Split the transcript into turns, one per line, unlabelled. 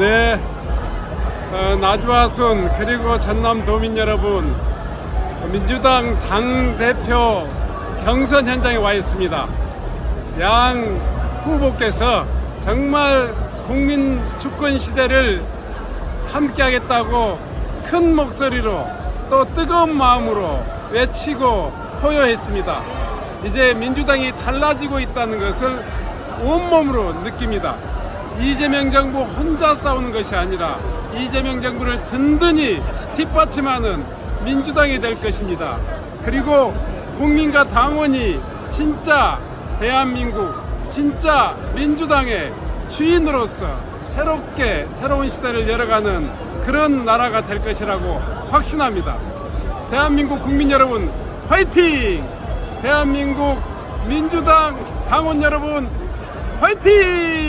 네, 어, 나주화순 그리고 전남 도민 여러분, 민주당 당 대표 경선 현장에 와 있습니다. 양 후보께서 정말 국민 주권 시대를 함께하겠다고 큰 목소리로 또 뜨거운 마음으로 외치고 호요했습니다. 이제 민주당이 달라지고 있다는 것을 온몸으로 느낍니다. 이재명 정부 혼자 싸우는 것이 아니라 이재명 정부를 든든히 뒷받침하는 민주당이 될 것입니다. 그리고 국민과 당원이 진짜 대한민국, 진짜 민주당의 주인으로서 새롭게 새로운 시대를 열어가는 그런 나라가 될 것이라고 확신합니다. 대한민국 국민 여러분, 화이팅! 대한민국 민주당 당원 여러분, 화이팅!